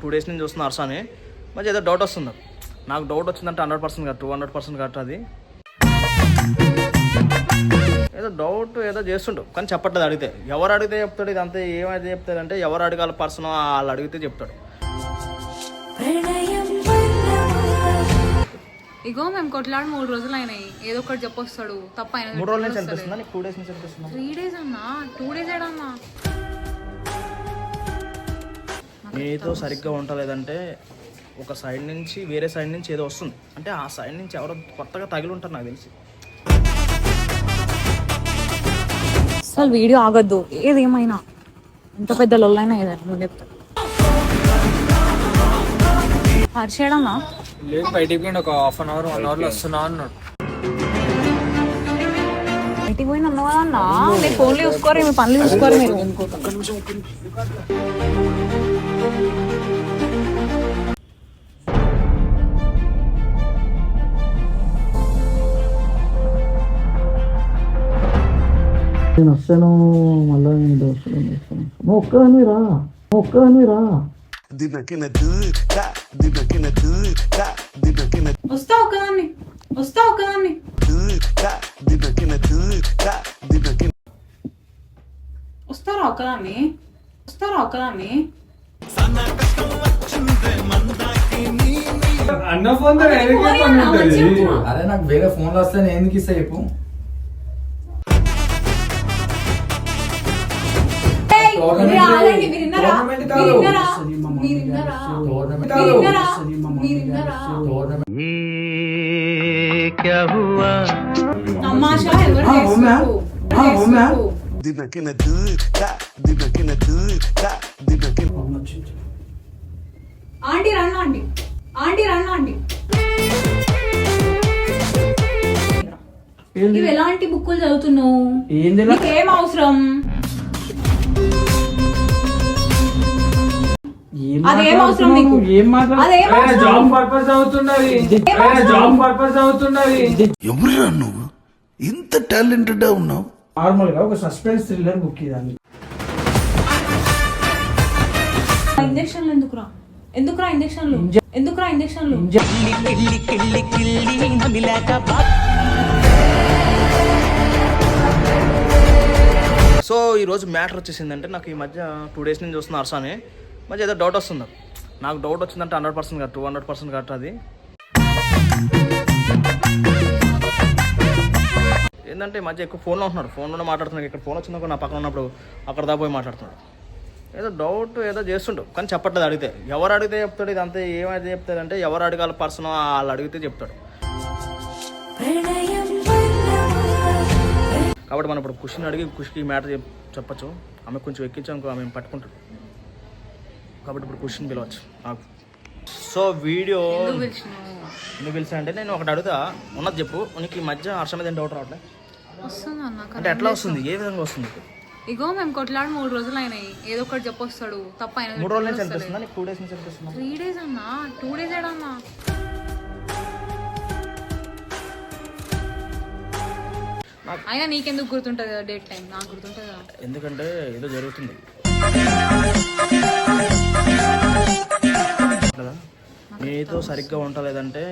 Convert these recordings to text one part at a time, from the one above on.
Two days నుంచి చూస్తున్న అర్సాని మంచి ఏదో డౌట్ వస్తుంది. నాకు డౌట్ వచ్చిందంటే హండ్రెడ్ పర్సెంట్ కాదు టూ హండ్రెడ్ పర్సెంట్ కరెక్ట్ అది. ఏదో డౌట్ ఏదో చేస్తుండు కానీ చెప్పట్లేదు అడిగితే. ఎవరు అడిగితే చెప్తాడు ఇదంతా ఏమైతే చెప్తాడు అంటే ఎవరు అడగాలి పర్సన్ వాళ్ళు అడిగితే చెప్తాడు. ఇగో మేము కొట్లాడి మూడు రోజులు అయినాయి ఏదో ఒకటి చెప్పొస్తాడు తప్ప ఆయన మూడు రోజుల నుంచి అనిపిస్తుందా టూ డేస్ నుంచి అనిపిస్తుందా? త్రీ డేస్ అన్నా? టూ డేస్ ఏడన్నా? మీతో సరిగ్గా ఉండలేదంటే ఒక సైడ్ నుంచి వేరే సైడ్ నుంచి ఏదో వస్తుంది. అంటే ఆ సైడ్ నుంచి ఎవరో కొత్తగా తగిలి ఉంటారు నాకు తెలిసి. అసలు వీడియో ఆగద్దు. ఏదేమైనా ఎంత పెద్ద లొల్లైనా ఏదైనా నువ్వు చెప్తా. హర్షేడన్నా లేదు బయటికి ఒక హాఫ్ అన్ అవర్ వన్ అవర్లో వస్తున్నా అన్నాడు. బయటికి పోయిన అన్నావా అన్నా. మీరు ఫోన్లు చూసుకోరు మీ పనులు చూసుకోరు మీరు. నేను వస్తాను మళ్ళీ నేను దోస్తులు చేస్తాను నువ్వు రా నువ్వు రా. వస్తా ఒకదాన్ని వస్తా ఒకదాన్ని వస్తారా ఒకదాన్ని వస్తారా ఒకదాన్ని అన్న ఫోన్ అరే నాకు వేరే ఫోన్లు వస్తే నేను ఎందుకు ఇస్తా చెప్పు. మీరు ఆగండి, మీరు విన్నారా? Government aunty run aunty. Aunty run aunty. ఏంది? ఇవి ఎలాంటి బుక్కులు చదువుతున్నావు? ఏం నీకేం అవసరం? అదేం అవసరం? నీకు? అదేం? జాబ్ పర్పస్ అవుతున్నది జాబ్ పర్పస్ అవుతున్నది ఎవరురా నువ్వు? ఇంత టాలెంటెడ్ ఉన్నావు? నార్మల్గా ఒక సస్పెన్స్ థ్రిల్లర్ బుక్ ఇదాన్ని ఇంజక్షన్లు ఎందుకురా? ఎందుకురా ఇంజక్షన్లు? ఎందుకురా ఇంజక్షన్లు? సో ఈరోజు మ్యాటర్ వచ్చేసిందంటే నాకు ఈ మధ్య టూ డేస్ నుంచి చూస్తున్న అర్సాని మధ్య ఏదో డౌట్ వస్తుంది. నాకు డౌట్ వచ్చిందంటే హండ్రెడ్ పర్సెంట్ కాదు టూ హండ్రెడ్ పర్సెంట్ కరెక్ట్ అది. ఏంటంటే మధ్య ఎక్కువ ఫోన్లో ఉంటున్నాడు. ఫోన్లో మాట్లాడుతున్నాడు. ఇక్కడ ఫోన్ వచ్చిందనుకో నా పక్కన ఉన్నప్పుడు అక్కడ దా పోయి మాట్లాడుతున్నాడు. ఏదో డౌట్ ఏదో చేస్తుండు. కానీ చెప్పట్లేదు అడిగితే. ఎవరు అడిగితే చెప్తాడు ఇదంతా ఏమైతే చెప్తాడు అంటే ఎవరు అడగాలి పర్సన్ వాళ్ళు అడిగితే చెప్తాడు. కాబట్టి మనం ఇప్పుడు ఖుషిని అడిగి ఖుషికి ఈ మ్యాటర్ చెప్ చెప్పచ్చు. ఆమె కొంచెం ఎక్కించానుకో ఆమె పట్టుకుంటాడు కాబట్టి ఇప్పుడు క్వశ్చన్ పిలవచ్చు. నాకు సో వీడియో? నువ్వు పిలిచా అంటే నేను ఒకటి అడుగుతా. ఉన్నది చెప్పు. నీకు ఈ మధ్య హర్షం మీద డౌట్ రావట్లే? అంటే ఎట్లా వస్తుంది? ఏ విధంగా వస్తుంది? ఇగో మేము కొట్లాడి మూడు రోజులు అయినాయి ఏదో ఒకటి చెప్పొస్తాడు. తప్ప ఆయన మూడు రోజుల నుంచి అనిపిస్తుందా నీకు టూ డేస్ నుంచి అనిపిస్తుందా త్రీ డేస్ అన్నా? టూ డేస్ ఏడన్నా? అయినా నీకెందుకు గుర్తుంటది కదా డేట్ టైం? నాకు గుర్తుంటది కదా. ఎందుకంటే ఏదో జరుగుతుంది. మీతో సరిగ్గా ఉండలేదంటే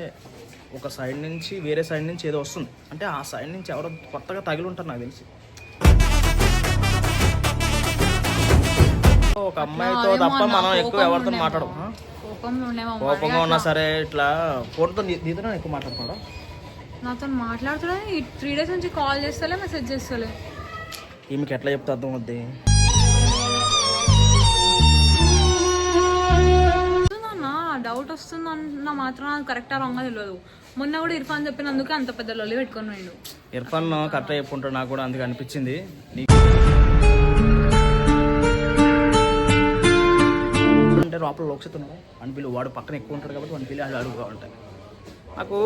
ఒక సైడ్ నుంచి వేరే సైడ్ నుంచి ఏదో వస్తుంది. అంటే ఆ సైడ్ నుంచి ఎవరో కొత్తగా తగిలి ఉంటారు నాకు తెలిసి. ఒక అమ్మాయితో తప్ప అన్న, మనం ఎక్కువ ఎవరితో. మాట్లాడం కోపంగా ఉన్నా. సరే ఇట్లా ఫోన్తో నీతో ఎక్కువ మాట్లాడుతున్నాడా నాతో మాట్లాడుతున్నా ఈ త్రీ డేస్ నుంచి కాల్ చేస్తలే మెసేజ్ చేస్తలే. ఈమెకి ఎట్లా చెప్తే అర్థం అవుద్ది? డౌట్ వస్తుందన్న మాత్రం నాకు కరెక్టా రాంగా తెలియదు. మొన్న కూడా ఇర్ఫాన్ చెప్పినందుకే అంత పెద్ద లొల్లి పెట్టుకొని పోయిండు. ఇర్ఫాన్ కరెక్ట్గా చెప్పుకుంటాడు నాకు కూడా అందుకే అనిపించింది. నీ అంటే లోపల లోక్షతున్నాడు అని పిల్లి వాడు పక్కన ఎక్కువ ఉంటాడు కాబట్టి వాడిని పిల్లి అది అడుగుగా ఉంటాయి. నాకు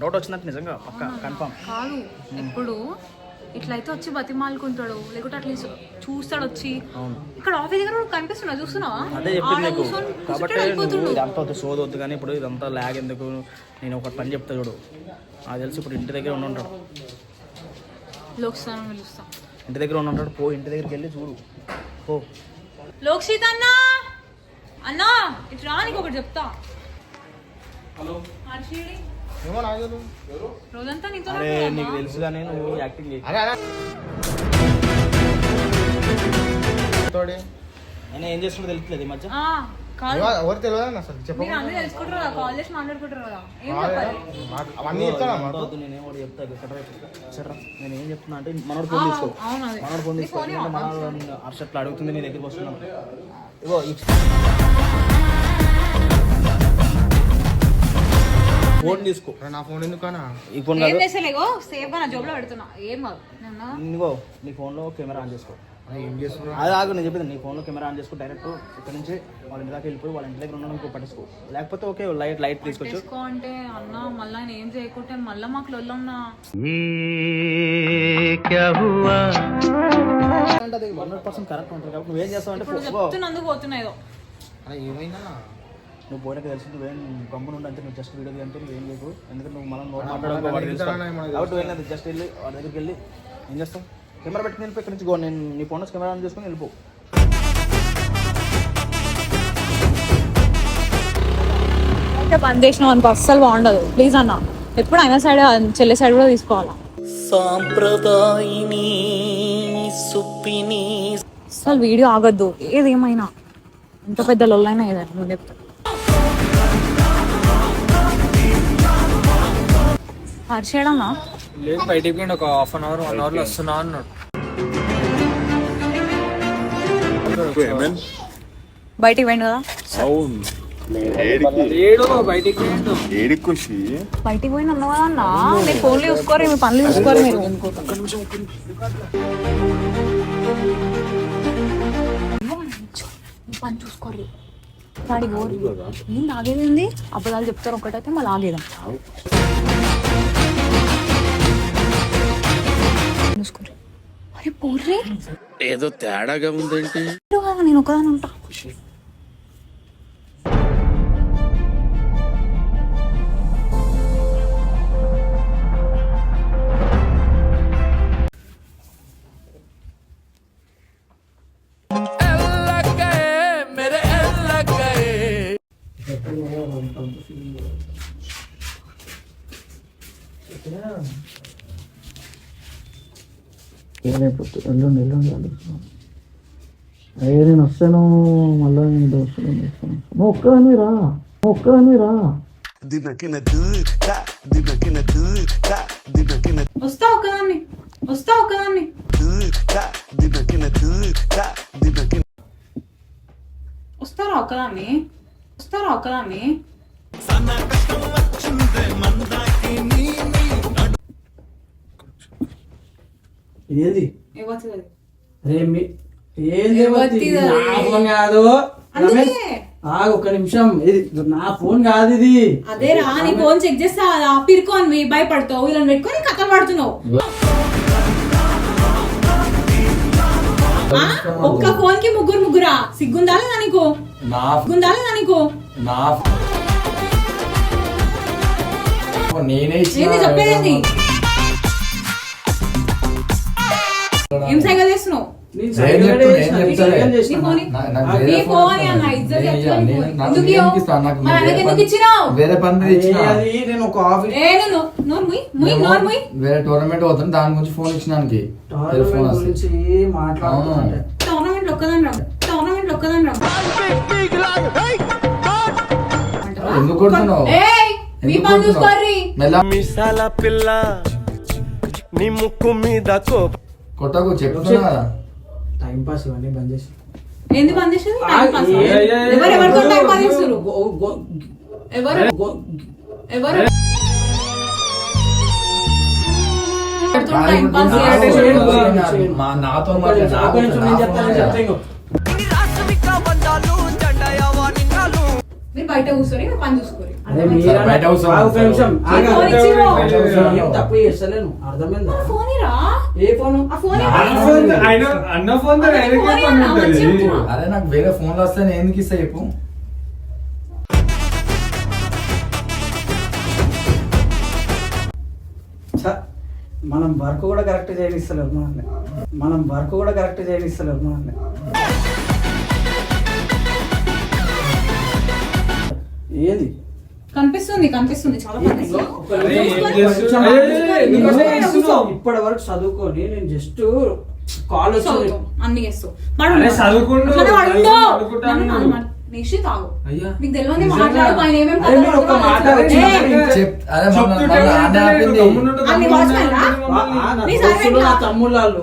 డౌట్ వచ్చిందంటే నిజంగా పక్క కన్ఫామ్. కాదు ఎప్పుడు? ఇట్లయితే వచ్చి బతిమాలుకుంటాడు. లేకుంటే అట్లీస్ట్ చూస్తాడు వచ్చి. ఇక్కడ ఆఫీస్ దగ్గర కనిపిస్తున్నా చూస్తున్నావా? అదే చెప్పింది నీకు. కాబట్టి నువ్వు. ఇదంతా వద్దు సోది వద్దు కానీ ఇప్పుడు ఇదంతా ల్యాగ్ ఎందుకు? నేను ఒక పని చెప్తా చూడు. నాకు తెలిసి ఇప్పుడు ఇంటి దగ్గర ఉండి ఉంటాడు. పిలుస్తా ఇంటి దగ్గర ఉండి ఉంటాడు. పో ఇంటి దగ్గరికి వెళ్ళి చూడు. పో. లోక్షిత్ అన్న అన్నా ఇటు రా నీకు ఒకటి చెప్తా. హర్షిడి ఏమో నాకు రోజంతా నీతో అరే నీకు తెలుసు కానీ నువ్వు యాక్టింగ్ చేయి ఏం చేస్తున్నా తెలుస్తుంది ఈ మధ్య. ఆ, కాదు ఎవరు తెలియదు అసలు? చెప్ప. మీరు అందరూ తెలుసుకుంటారు కదా కాల్ చేసి మాట్లాడుకుంటారు కదా. ఏం చెప్పాలి? అవన్నీ చెప్తాను అంత వద్దు, నేనేం ఒకటి చెప్తా ఇక్కడ నేను ఏం చెప్తున్నా అంటే మనోడు ఫోన్ తీసుకో. అవును అదే. మనోడు ఫోన్ తీసుకో. ఎందుకంటే మనోడు అర్షట్లు అడుగుతుంది నీ దగ్గరికి వస్తున్నాను ఇగో ఈ ఫోన్ తీసుకో. నా ఫోన్ ఎందుకన్నా? ఈ ఫోన్ ఏం కాదు చేసలేగో సేఫ్ నా జోబులో పెడుతున్నా. ఏం కాదు. నేను ఇదిగో నీ ఫోన్లో కెమెరా ఆన్ చేసుకో. ఏం చేస్తున్నా అది ఆగు నేను చెప్పింది నీ ఫోన్లో కెమెరా ఆన్ చేసుకో డైరెక్ట్. ఇక్కడ నుంచి వాళ్ళ ఇంటి దాకా వెళ్ళిపోయి వాళ్ళ ఇంటి దగ్గర ఉన్న ఇంకో పట్టేసుకో లేకపోతే ఓకే లైట్ లైట్ తీసుకొచ్చు. తీసుకో అంటే అన్న మళ్ళీ ఆయన ఏం చేయకుంటే మళ్ళీ మాకు లొల్లున్నా హండ్రెడ్ పర్సెంట్ కరెక్ట్ ఉంటుంది. కాబట్టి నువ్వేం చేస్తావు అంటే ఇప్పుడు చెప్తున్నందుకు పోతున్నాయి ఏదో అరే ఏమైందా నువ్వు పోయినాక తెలిసి నువ్వేం గమ్మున ఉండి అంటే నువ్వు జస్ట్ వీడియో అంటే నువ్వేం చేయకు. ఎందుకంటే నువ్వు మనం నోట్ తెలుసుకో. కాబట్టి జస్ట్ వెళ్ళి వాడి దగ్గరికి వెళ్ళి ఏం చేస్తావు? కెమెరా పెట్టుకుని వెళ్ళిపో ఇక్కడ నుంచి గో నేను నీ ఫోన్ కెమెరా ఆన్ చేసుకుని వెళ్ళిపో. బంద్ చేసిన అస్సలు బాగుండదు. ప్లీజ్ అన్న ఎప్పుడు అయినా సైడ్ చెల్లె సైడ్ కూడా తీసుకోవాలా? సాంప్రదాయిని సుప్పిని. అసలు వీడియో ఆగద్దు. ఏదేమైనా ఎంత పెద్ద లొల్లైనా ఏదైనా నువ్వు చెప్తా. హర్షేడన్నా లేదు బయటికి పోయిండు. ఒక హాఫ్ అన్ అవర్ వన్ అవర్లో వస్తున్నా అన్నాడు. బయటికి పోయిండు కదా? లేడు బయటికి పోయిండు. బయటికి పోయిన అన్నావా అన్న? మీరు ఫోన్లు చూసుకోరు మీ పనులు చూసుకోరు మీరు. పని చూసుకోరు వాడికి ఓరు ఏం ఆగేది ఉంది అబద్ధాలు చెప్తారు ఒకటైతే మళ్ళీ ఆగేదా. చూసుకోరు అరే పోర్రే ఏదో తేడాగా ఉందేంటి? నేను ఒకదాని ఉంటా. రేపు ఎల్లుండి ఎల్లుండి కలుస్తున్నాను అయ్యే నేను వస్తాను మళ్ళీ నేను దోస్తులు వస్తాను నువ్వు ఒక్కదాన్ని రా నువ్వు ఒక్కదాన్ని రా. వస్తా ఒకదాన్ని వస్తా ఒకదాన్ని వస్తారా ఒకదాన్ని వస్తారా ఒకదాన్ని ఏది నా? ఫోన్ కాదు. ఆగు ఒక నిమిషం. ఇది నా ఫోన్ కాదు ఇది. అదే రా నీ ఫోన్ చెక్ చేస్తా. ఆ పిరుకోని భయపడతావు. ఇలా పెట్టుకొని కథ పడుతున్నావు? ఒక్క ఫోన్కి ముగ్గురు ముగ్గురా? సిగ్గుందా లేదా నీకు? నా సిగ్గుందా లేదా నీకు? నా నేనే చెప్పేది ముయ్ వేరే టోర్నమెంట్ పోతాను దాని గురించి ఫోన్ ఇచ్చినానికి. టోర్నమెంట్ టోర్నమెంట్ ఎందుకు కొడుతున్నావు? పిల్ల నీ ముక్కు మీద కొట్టకు చెప్తున్నా. కదా టైం పాస్ ఇవన్నీ బంద్ చేసి ఎవరు ఎవరితో టైం పాస్ చేస్తారు ఎవరు? ఎవరు? నాతో ఇంకో. మీరు బయట కూర్చొని మీరు పని చూసుకోరు బయట? ఏం తప్పు చేస్తలేను. అర్థమైందా? ఫోన్ రా ఏ ఫోను? ఆ ఫోన్ అన్న ఫోన్ ఫోన్ ఫోన్. అరే నాకు వేరే ఫోన్లు వస్తే నేను ఎందుకు ఇస్తా చెప్పు. మనం వర్క్ కూడా కరెక్ట్ చేయనిస్తలేరు మనల్ని. మనం వర్క్ కూడా కరెక్ట్ చేయనిస్తలేరు మనల్ని. ఏది? కనిపిస్తుంది కనిపిస్తుంది. చాలా? ఇప్పటి వరకు చదువుకొని నేను జస్ట్ కాల్ అన్ని చేస్తావు నిశ్చిత్ ఆగు. నీకు తెలియదు? మాట్లాడు ఆయన అన్ని గమ్మునుండు వాచ్మెన్లా? అంటుంది ఆ, మమ్మల్ని. ఆ, నా నీ దోస్తులు, సర్వెంటా? నా తమ్ముళ్ళు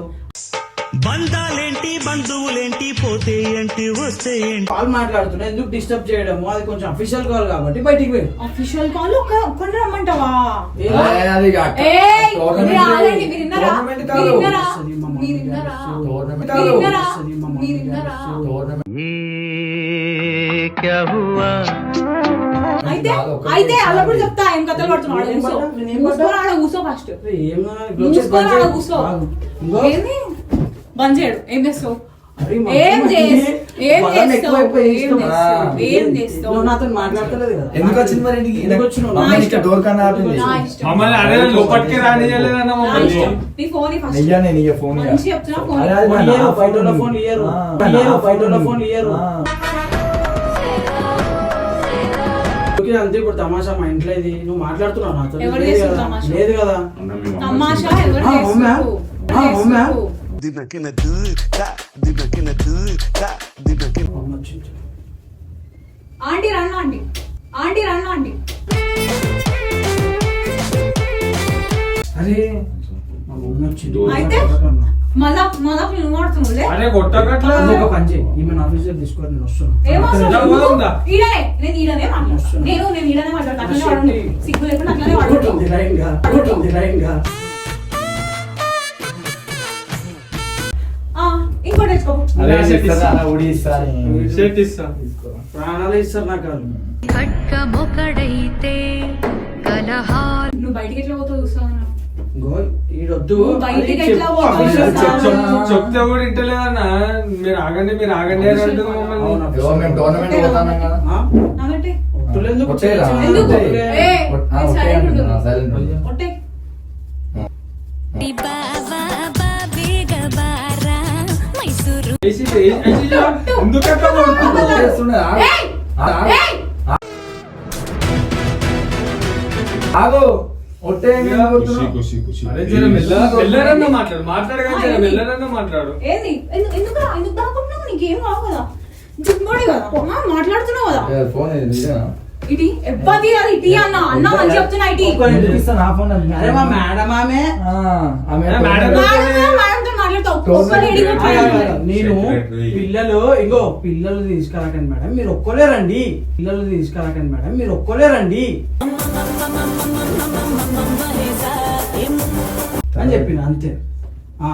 బంధాలేంటి బంధువులేంటి పోతే ఏంటి వస్తే ఏంటి కాల్ మాట్లాడుతున్నా ఎందుకు డిస్టర్బ్ చేయడము? అది కొంచెం అఫీషియల్ కాల్ కాబట్టి బయటికి పోయి అఫీషియల్ కాల్ ఒక ఒక్కడిని రమ్మంటావా? అయితే అలా కూడా. చెప్తా ఏం కథలు పడుతున్నాడు కూర్చో. ఫస్ట్. కూర్చో. ఏంది? బంద్ చేయడు. ఏం చేస్తావు? ఏం చేస్తావు? నాతో మాట్లాడతలేదు కదా? ఎందుకు వచ్చింది మరి ఇంటికి? ఎందుకు వచ్చినావు? నా ఇష్టం. డోర్ కన్నా ఆపింది. మమ్మల్ని అరే రానియలేదన్న మమ్మల్ని. నీ ఫోన్ ఫస్ట్. అయ్యా నేను ఇక ఫోన్. మంచి చెప్తున్నా ఫోన్ ఫోన్. ఫోన్ అంతే ఇప్పుడు తమాషా మా ఇంట్లో ఇది. నువ్వు మాట్లాడుతున్నావు నాతో. లేదు కదా? తమాషా? ఎవరు చేస్తున్నారు? అమ్మ వచ్చింది. Aunty run aunty. Aunty run aunty. అరే అయితే? మళ్ళా మళ్ళా నువ్వు మాడుతున్నావులే అరే కొట్టకట్లా? నువ్వు ఒక పని చేయి. ఈమె ఆఫీస్ తీసుకొని నేను? ఈడనే నేను ఈడనే మాట్లాడతాను నేను నేను ఈడనే మాట్లాడతాను సిగ్గు లేకుండా అట్లనే ఉడి ఇస్తారా? షర్ట్ ఇస్తా ప్రాణాలు ఇస్తారు నాకు ఖడ్గమొకడైతే కలహాలు. నువ్వు బయటికి ఎట్లా పోతావు ఈడొద్దు. చెప్తే కూడా ఇంటలేదన్న మీరు ఆగండి మీరు ఆగండి అని అంటుంది మమ్మల్ని. టోర్నమెంట్ కదా. ఆగు. ఒట్టే మెల్లరన్నా మాట్లాడు మాట్లాడగా జర మెల్లరన్నా మాట్లాడు ఏంది ఎందు- ఎందుకు రా? ఎందుకు దాక్కుంటున్నావు నీకేం రావు కదా జిమ్మడి కదా ఆ, మాట్లాడుతున్నావు కదా ఫోన్? ఇటీ ఎవ్వది అది ఇటీ అన్న అన్న మంచి చెప్తున్నా ఇటీ ఫోన్ అరే మా మేడం ఆమె మేడం నేను పిల్లలు ఇంకో పిల్లలు తీసుకురాకండి మేడం మీరు ఒక్కలేరండి పిల్లలు తీసుకురాకండి మేడం మీరు ఒక్కలేరండి అని చెప్పిన అంతే. ఆ,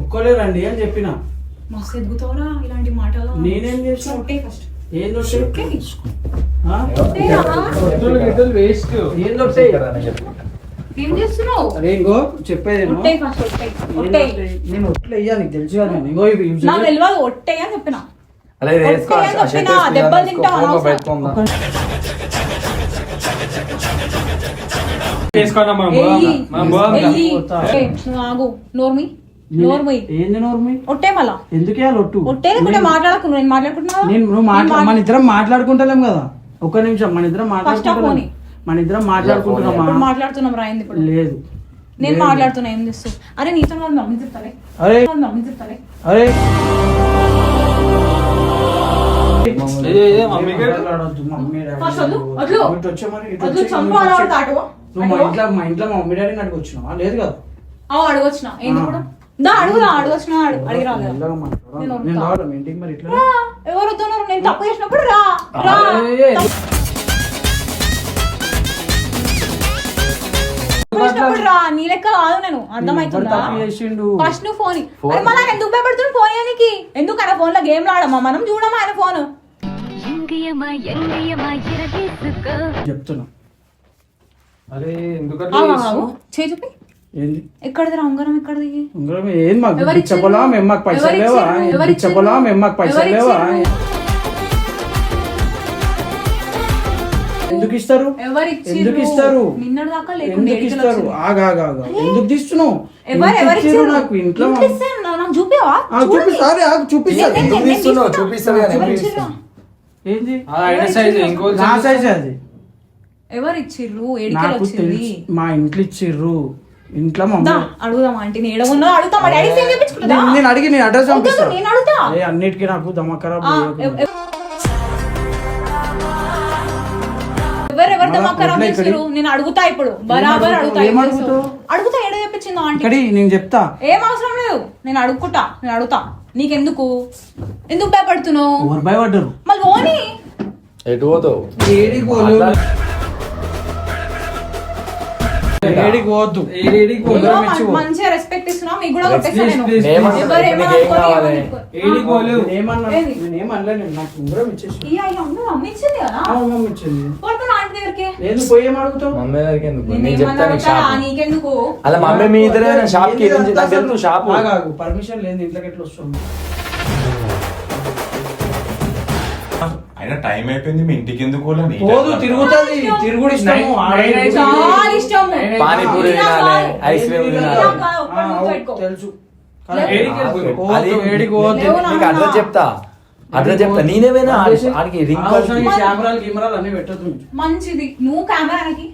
ఒక్కలేరండి అని చెప్పిన. మస్తు ఎదుగుతావురా ఇలాంటి మాటలు. నేనేం చేసిన? ఫస్ట్. ఏం వేస్ట్ ఏం దొట్టే ఏం చేస్తున్నావు? అరే ఇంకో చెప్పేది ఫస్ట్? నేను ఒట్లు వెయ్యాలి నీకు తెలుసు కదా నేను. ఇంకో ఇవి- ఇవి నాకు తెలియదు ఒట్టే అని చెప్పిన. వేసుకో, ఒట్టే చెప్పినా, దెబ్బలు తింటావు. పెట్టుకుందాం. మనం మనం పోదాం ఆగు నోర్మి నోర్మి. ఏంది నోర్మి? మళ్ళా. ఎందుకు వేయాలి ఒట్టు ఒట్టే లేకుంటే మాట్లాడకు నేను నేను నువ్వు మాట్లా మన ఇద్దరం మాట్లాడుకుంటలేం కదా. ఒక్క నిమిషం మన ఇద్దరం all. మన ఇద్దరం ఇప్పుడు మాట్లాడుకుంటున్నామా? మాట్లాడుతున్నాం రాయింది ఇప్పుడు? లేదు. నేను. మాట్లాడుతున్నా ఏం చేస్తావు? అరే నీతో వాళ్ళు మమ్మీ చెప్తారే అరే. మమ్మీ చెప్తారే మా ఇంట్లో మా మమ్మీ డాడీని లేదు కదా? అడగొచ్చిన. కూడా అడగొచ్చిన అడుగు ఎవరు నేను తప్పు చేసినప్పుడు రా రా. రా నీ లెక్క కాదు నేను అర్థమవుతుందా? ఫస్ట్ నువ్వు ఫోన్ మళ్ళీ ఆయన ఎందుకు ఫోన్ ఎందుకు ఆయన ఫోన్లో గేమ్ ఆడమా? మనం చూడమా ఆయన ఫోన్? చెప్తున్నా. అరే ఎందుకట్లా చేయి చూపి. ఏంది? ఎక్కడిది రా ఉంగరం ఎక్కడిది? ఉంగరం ఏం మాకు? చెప్పలా? మేము మాకు పైసలు లేవా? చెప్పలా మేము మాకు పైసలు లేవా? ఎందుకు ఇస్తారు? ఎందుకు ఇస్తారు? ఎందుకు ఇస్తారు. ఆగా ఎందుకు తీస్తున్నావు? నాకు? ఇంట్లో చూపిస్తా. చూపిస్తా ఎవరు ఇచ్చిర్రు? ఏంది? ఆయన సైజ్ ఇంకో నా సైజ్. అది. ఎవరు ఇచ్చిర్రు ఏడికెళ్ళి నాకు వచ్చింది? తెలుసు మా ఇంట్లో ఇచ్చిర్రు ఇంట్లో మా అడుగుదాం ఆంటీ? నేను ఉన్నా? అడుగుతా మా డాడీ సేమ్ చేపించుకుంటా నేను- అడిగి నేను అడ్రస్ వద్దు, పంపిస్తా. నేను అడుగుతా. ఏ, అన్నిటికీ నాకు దమ ఖరాబ్ దమాకరం నేను అడుగుతా ఇప్పుడు. బరాబర్ అడుగుతా? అడుగుతా ఏడ చెప్పించిందో ఆంటీ? నేను చెప్తా. ఏం అవసరం లేదు. నేను అడుగుకుంటా నేను అడుగుతా. నీకెందుకు? ఎందుకు భయపడుతున్నావు? భయపడ్డారు? మళ్ళీ ఓని ఎటు పోతావు? ఏడికి ఏడికి పోవద్దు. మంచిగా రెస్పెక్ట్ ఇస్తున్నా మీకు కూడా నేను ఎవరు? ఏమన్నా నాకు ఉంగరం ఇచ్చేసి. ఈ అమ్మ కదా? ఇచ్చింది. ఆంటీ దగ్గరికి. పోయి ఏం అడుగుతావు మమ్మీ దగ్గరికి ఎందుకు నేను షాప్. నీకెందుకు? అలా మమ్మీ మీ ఇద్దరే షాప్కి నాకు తెలుసు షాప్. పర్మిషన్ లేదు ఇంట్లోకి ఎట్లా వస్తుంది అయినా టైం అయిపోయింది మీ ఇంటికి ఎందుకు పోదు తిరుగుతుంది తిరుగుడు ఇష్టము. చాలా ఇష్టం. పానీపూరి తినాలి. ఐస్ క్రీమ్ తినాలి. తెలుసు? అది ఏడికి పోవద్దు. నీకు అన్న. చెప్తా. అడ్రస్ చెప్తా. నేనేమైనా ఆడికి ఈ కెమెరాలు కెమెరాలు అన్ని పెట్టద్దు మంచిది. నువ్వు కెమెరాకి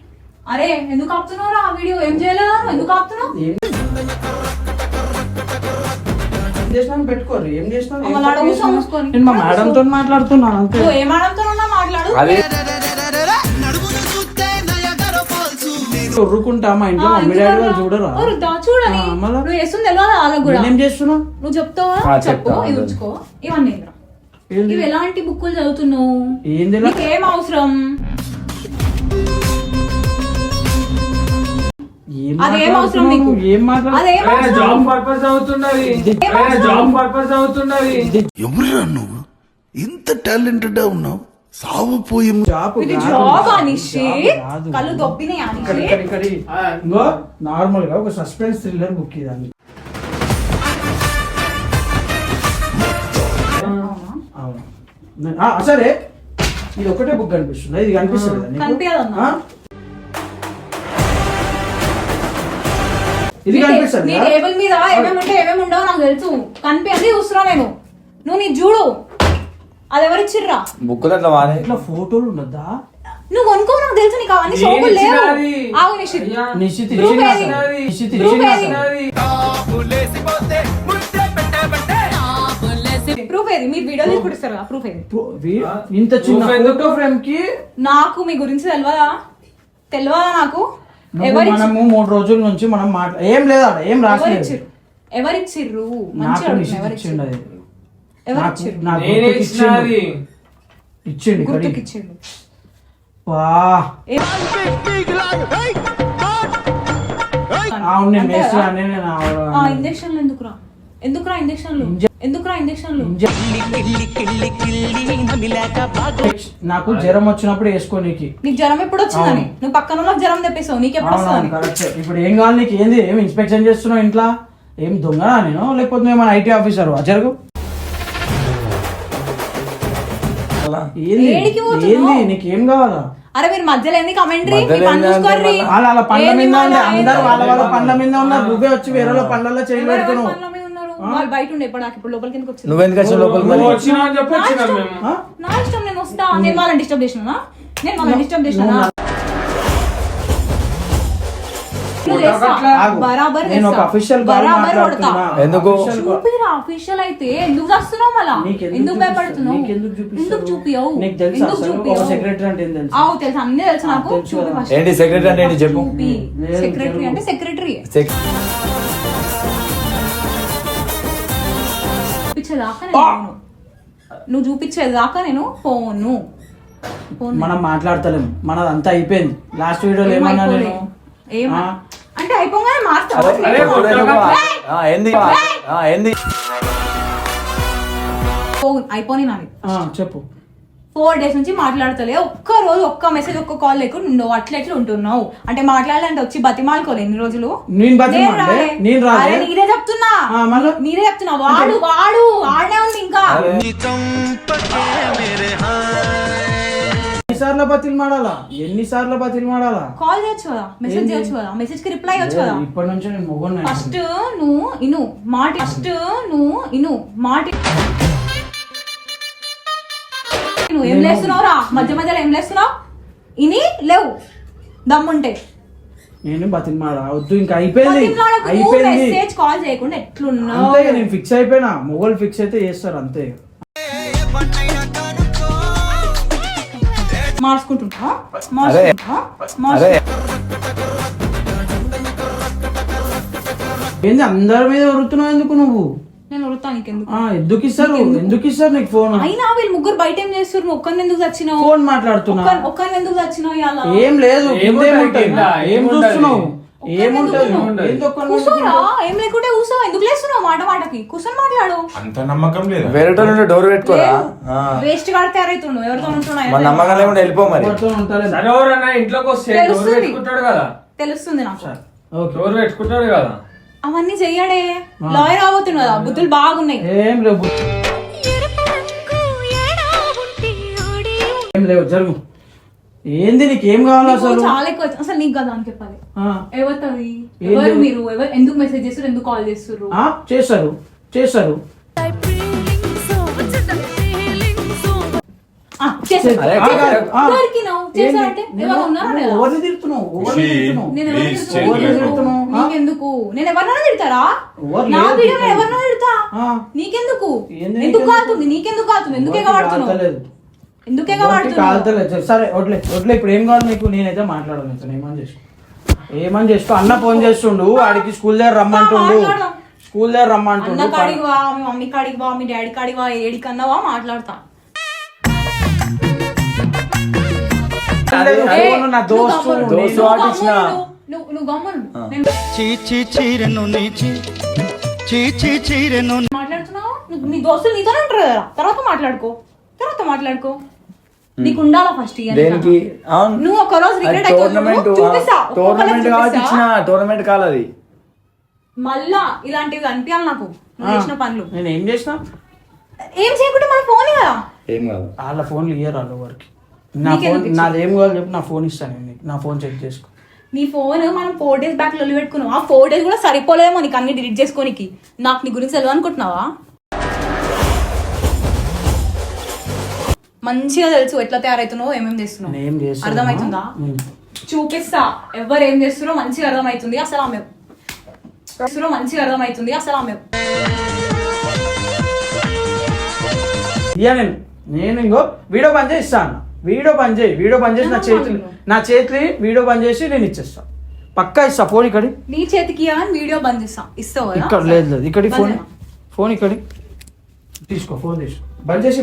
అరే ఎందుకు ఆపుతున్నావు ఆ వీడియో? ఏం చేయలేదు? ఎందుకు ఆపుతున్నావు? చేసినాను పెట్టుకోరు ఏం చేసినాను. నేను మా మేడం తో మాట్లాడుతున్నాను అంతే. మాట్లాడు. అది ఉరుకుంటా మా ఇంట్లో మమ్మీ డాడీ? వాళ్ళు చూడరా? చూడని? నువ్వు చేస్తుంది తెలియదు వాళ్ళకు కూడా నేనేం చేస్తున్నా? నువ్వు చెప్తావా? చెప్పు ఇది. ఉంచుకో. ఇవన్నీ? ఇవి ఎలాంటి బుక్కులు చదువుతున్నావు? ఏం అవసరం? అదేం అవసరం మాట్లాడుతున్నావు? నీకు? ఏం మాట్లాడు అదేం ఆయన అవసరం? జాబ్ పర్పస్ అవుతున్నది ఏం ఆయన అవసరం? జాబ్ పర్పస్ అవుతున్నది ఎవరురా నువ్వు? ఇంత టాలెంటెడ్ ఉన్నావు? ఇక్కడ ఇంకో నార్మల్గా ఒక సస్పెన్స్ థ్రిల్లర్ బుక్ ఇదాన్ని సరే. ఇది ఒకటే బుక్ కనిపిస్తుంది. ఇది కనిపిస్తుంది ఇది కనిపిస్తుంది నీ? టేబుల్ మీద ఏమేమి ఉంటే ఏమేమి ఉండవు నాకు తెలుసు. కనిపి అది చూస్తున్నా నేను. నువ్వు నీ చూడు. అది ఎవరిచ్చిర్రా బుక్కులు అట్లా వాడే? ఇట్లా ఫోటోలు ఉండద్దా? నువ్వు కొనుక్కో నాకు తెలుసు నీకు అవన్నీ నేను సోకులు లేవు. ఆగు నిషిత్ అయ్యా. నిశ్చిత్ Proof ఇచ్చింది ఏది? ప్రూఫ్ ఏది? మీరు వీడియో తీసుకుంటారు? కదా ప్రూఫ్ ఏది ఇంత చిన్న? ఫోటో ఫ్రేమ్కి నాకు మీ గురించి తెలియదా తెలియదా నాకు? మనము మూడు రోజుల నుంచి మనం మాట్లా ఏం లేదా ఏం రాసలేదు ఎవరిచ్చిర్రు? ఇచ్చిండు అది. నాకు ఎవరిచ్చిర్రు నాకు నేనే గుర్తుకి ఇచ్చినది. ఇచ్చిండు. ఇచ్చిండు ఇక్కడ. గుర్తుకి ఇచ్చిండు. వా. ఏ- అవును నేను అంతే వేస్ట్ కదా? గానే నేను ఆవిడ- ఆ ఇంజక్షన్లు ఎందుకురా? ఎందుకురా ఇంజక్షన్లు? ఎందుకురా ఇంజక్షన్లు? నాకు జ్వరం వచ్చినప్పుడు వేసుకోనీకి నీకు. జ్వరం ఎప్పుడు వచ్చిందని. నువ్వు పక్కన వాళ్ళకి జ్వరం తెప్పిస్తావు నీకు ఎప్పుడు కరెక్ట్. ఇప్పుడు ఏం కావాలి నీకు? ఏంది? ఏం ఇన్స్పెక్షన్ చేస్తున్నావు ఇంట్లో? ఏం దొంగనా నేను? లేకపోతే నువ్వు ఏమైనా ఐటీ ఆఫీసర్ జరుగు. ఏంది? నీకేం కావాలా? అరే మీరు మధ్యలో ఏంది కమెంటరీ పండ్ల మీద అందరు? వాళ్ళ వాళ్ళ పండ్ల మీద ఉన్నారు. నువ్వే వచ్చి వేరే వాళ్ళ పండ్లలో చేయి వాళ్ళు బయట ఉండే ఇప్పుడు నాకు ఇప్పుడు లోపలికి ఎందుకు వచ్చింది? నువ్వెందుకు వచ్చిన లోపలికి నువ్వు మరి వచ్చినా అని చెప్పి నా వచ్చినాం ఇష్టం. మేము. ఆ? నా ఇష్టం నేను వస్తా. నేను వాళ్ళని డిస్టర్బ్ చేసినా నేను వాళ్ళని డిస్టర్బ్ చేసినా నువ్వు చేస్తా. ఆగు. బరాబర్ నేను ఒక చేస్తా. అఫీషియల్ బరాబర్ కొడతా. ఎందుకు? చూపిరా అఫీషియల్ అయితే. ఎందుకు చేస్తున్నావు మళ్ళా? ఎందుకు భయపడుతున్నావు? నీకెందుకు ఎందుకు చూపిస్తారు చూపియవు? నీకు తెలుసా ఎందుకు అసలు? ఒక చూపియవు సెక్రటరీ అంటే ఏం తెలుసు? ఆవు తెలుసు అన్ని తెలుసు నాకు తెలుసు చూపి కదా. ఫస్ట్ ఏంటి సెక్రటరీ అంటే ఏంటి చెప్పు? చూపి. లేదు, సెక్రటరీ జరుగు. అంటే సెక్రటరీ సెక్- చూపించేదాకా నేను పోను. నువ్వు చూపించేదాకా నేను పోను పోను. మనం మాట్లాడతలేం. మనదంతా అయిపోయింది. లాస్ట్ వీడియోలో ఏం ఏమన్నా? నేను? అంటే అయిపోగానే మాస్టర్ ఏంది? అయిపోయి నాది. చెప్పు. ఫోర్ డేస్ నుంచి మాట్లాడతలే. ఒక్క రోజు ఒక్క మెసేజ్ ఒక్క కాల్ లేకుండా ఉండవు. అట్లా ఎట్లా ఉంటున్నావు. అంటే మాట్లాడాలంటే వచ్చి బతిమాలుకోలే ఎన్ని రోజులు. నేను బతిమాలే? రాలే. నేను రాలే? అరే, నీదే చెప్తున్నా. ఆ, మళ్ళా? నీదే చెప్తున్నా. వాడు వాడు ఆడే ఉంది ఇంకా. ఎన్నిసార్లు బతిలు మాడాలా ఎన్నిసార్లు బతిలు మాడాలా కాల్ చేయొచ్చు కదా? మెసేజ్ చేయొచ్చు కదా? మెసేజ్కి రిప్లై ఇవ్వచ్చు కదా? ఇప్పటి నుంచి నేను మొగోన్నా ఫస్ట్ నువ్వు ఇను మాట ఫస్ట్ నువ్వు ఇను మాట నేను ఏం లేస్తున్నావు రా మధ్య మధ్యలో ఏం లేస్తున్నావు? ఇని లేవు. దమ్ముంటే. నేను బతిమాడా వద్దు ఇంకా అయిపోయింది. అయిపోయింది. మెసేజ్ కాల్ చేయకుండా ఎట్లున్నావు? అంతే నేను ఫిక్స్ అయిపోయినా. మొగోళ్ళు ఫిక్స్ అయితే చేస్తారు అంతే. మార్చుకుంటున్నా అరే మార్చుకుంటున్నా అరే ఏంది అందరి మీద ఉరుతున్నావు ఎందుకు నువ్వు? నీకెందుకు ఆ, ఎందుకు ఇస్తారు ఎందుకు ఇస్తారు నీకు ఫోన్? అయినా వీళ్ళు ముగ్గురు బయట ఏం చేస్తారు? నువ్వు ఒక్కరిని ఎందుకు చచ్చినావు? ఫోన్ మాట్లాడుతున్నా. ఒక్కరిని- ఎందుకు చచ్చినావు ఇలా ఏం లేదు? ఏం? చూస్తున్నావు? ఎందుకు అంత నమ్మకం లేదా? నుండి డోర్ పెట్టుకోరా. వేస్ట్ ఎవరితో నమ్మకం లేకుండా వెళ్ళిపో మరి. ఇంట్లోకి వస్తే తెలుస్తుంది. పెట్టుకుంటాడు కదా. తెలుస్తుంది నాకు. ఓకే. డోర్ పెట్టుకుంటాడు కదా. అవన్నీ చెయ్యడే. లాయర్ అవబోతుండు కదా బుద్ధులు బాగున్నాయి. ఏం లేవు ఏం లేవు జరుగు. ఏంది నీకు ఏం కావాలి అసలు? చాలా ఎక్కువ అసలు నీకు కదా అని చెప్పాలి. ఆ, ఎవరు. మీరు? ఎవరు ఎందుకు మెసేజ్ చేస్తారు ఎందుకు కాల్ చేస్తారు ఆ, చేస్తారు చేస్తారు నీకెందుకు? నేను ఎవరినైనా తిడతారా? ఎవరు నా తిట్టను. ఎవరినైనా తిడతా. నీకెందుకు? ఎందుకు నీకెందుకు? కాలుతుంది? నీకెందుకు కాలుతుంది? ఎందుకే కాల్తలేదు. ఎందుకే కాల్తలేదు. సరే వడ్లే వడ్లే ఇప్పుడు ఏం కావాలి నీకు? నేనైతే మాట్లాడను. ఏమని చేసుకో ఏమని చేసుకో అన్న ఫోన్ చేస్తుండు. వాడికి స్కూల్ దగ్గర రమ్మంటుండు. స్కూల్ దగ్గర అన్న రమ్మంటుండు కాడికి వా మీ మమ్మీ కాడికి వా మీ డాడీ కాడికి వా ఏడికన్నావా మాట్లాడతా. నా నువ్వు దోస్తు గమ్మును. దోస్తు మాట్లాడుతున్నావు? నీ దోస్తులు నీతోనే ఉంటారు కదా. తర్వాత మాట్లాడుకో. తర్వాత మాట్లాడుకో. నీకు ఉండాలా ఫస్ట్ దేనికి? అవును. నువ్వు ఒక రోజు రిగ్రెట్ టోర్నమెంట్ టోర్నమెంట్. ఇచ్చిన అది. మళ్ళా ఇలాంటివి అనిపించాలి నాకు. నువ్వు చేసిన పనులు. నేను ఏం చేసిన? ఏం చేయకుంటే మన ఫోన్ కదా. ఏం కాదు. వాళ్ళ ఫోన్లు ఇయ్యరు వాళ్ళు ఎవరికి. నా ఫోన్ నాది ఏం కావాలి చెప్పి నా ఫోన్ ఇస్తాను నీకు. నా ఫోన్ చెక్ చేసుకో. నీ ఫోన్ మనం ఫోర్ డేస్ బ్యాక్ లొల్లి పెట్టుకున్నావు ఆ ఫోర్ డేస్ కూడా సరిపోలేదేమో నీకు అన్ని డిలీట్ చేసుకోనికి. నాకు నీ గురించి తెలియదు అనుకుంటున్నావా? మంచిగా తెలుసు ఎట్లా తయారవుతున్నావు ఏమేమి చేస్తున్నావు. చేస్తాను అర్థమవుతుందా? చూపిస్తా. ఎవరు ఏం చేస్తున్నారో మంచిగా అర్థమవుతుంది. అసలు ఆమె మంచిగా అర్థమవుతుంది. అసలు ఆమె నేను. నేను ఇంకో వీడియో పని చేసి ఇస్తాను వీడియో పని చేయి. వీడియో పని చేసి నా చేతులు నా చేతులు వీడియో పని చేసి నేను ఇచ్చేస్తా. పక్కా ఇస్తా ఫోన్ ఇక్కడి. నీ చేతికి వీడియో బంద్ చేస్తా. ఇస్తావు? ఇక్కడ లేదు లేదు. ఇక్కడి బంద్ ఫోన్? ఫోన్ ఇక్కడి. తీసుకో ఫోన్ తీసుకో. బంద్ చేసి